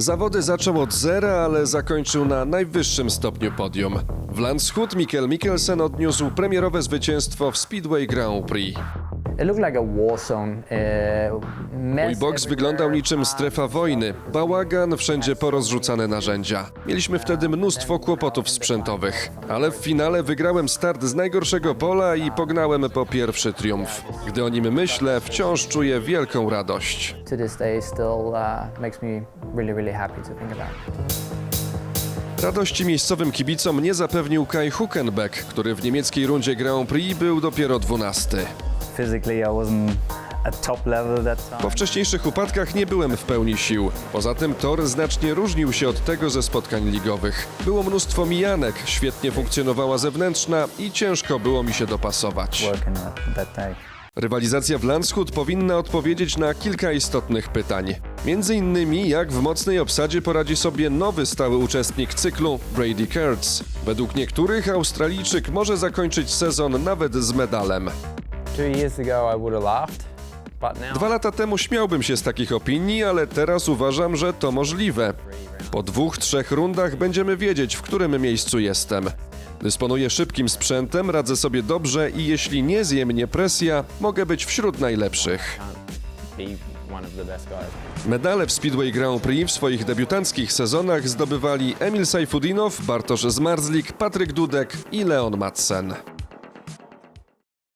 Zawody zaczął od zera, ale zakończył na najwyższym stopniu podium. W Landshut Mikkel Mikkelsen odniósł premierowe zwycięstwo w Speedway Grand Prix. Uh, Mój boks wyglądał niczym strefa wojny. Bałagan, wszędzie porozrzucane narzędzia. Mieliśmy wtedy mnóstwo kłopotów sprzętowych. Ale w finale wygrałem start z najgorszego pola i pognałem po pierwszy triumf. Gdy o nim myślę, wciąż czuję wielką radość. Uh. Radości miejscowym kibicom nie zapewnił Kai Huckenbeck, który w niemieckiej rundzie Grand Prix był dopiero 12. Po wcześniejszych upadkach nie byłem w pełni sił. Poza tym tor znacznie różnił się od tego ze spotkań ligowych. Było mnóstwo mijanek, świetnie funkcjonowała zewnętrzna i ciężko było mi się dopasować. Rywalizacja w Landshut powinna odpowiedzieć na kilka istotnych pytań. Między innymi, jak w mocnej obsadzie poradzi sobie nowy stały uczestnik cyklu, Brady Kurtz. Według niektórych Australijczyk może zakończyć sezon nawet z medalem. Two years ago, I would have laughed, but now Dwa lata temu śmiałbym się z takich opinii, ale teraz uważam, że to możliwe. Po dwóch, trzech rundach będziemy wiedzieć, w którym miejscu jestem. Dysponuję szybkim sprzętem, radzę sobie dobrze i jeśli nie zje mnie presja, mogę być wśród najlepszych. be one of the best guys. Medale w Speedway Grand Prix w swoich debiutanckich sezonach zdobywali Emil Sajfudinow, Bartosz Zmarzlik, Patryk Dudek i Leon Madsen.